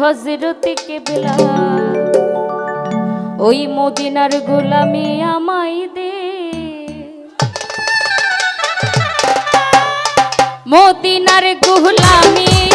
হজরত কেবলা। ওই মদিনার গোলামি আমাই দে। মদিনার গোলামি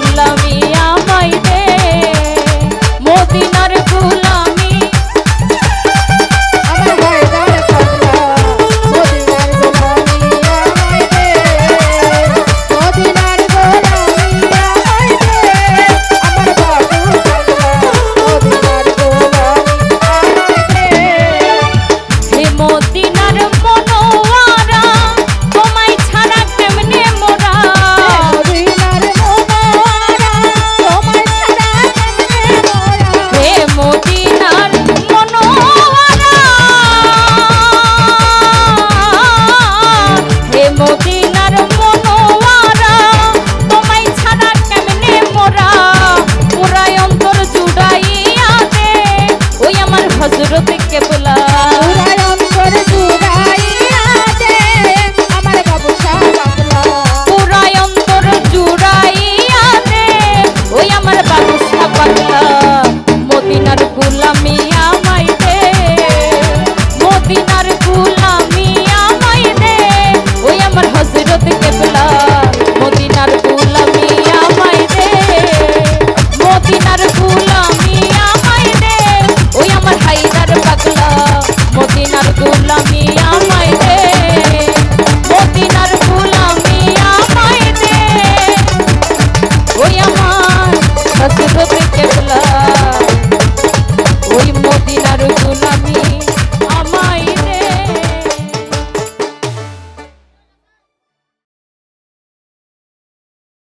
love.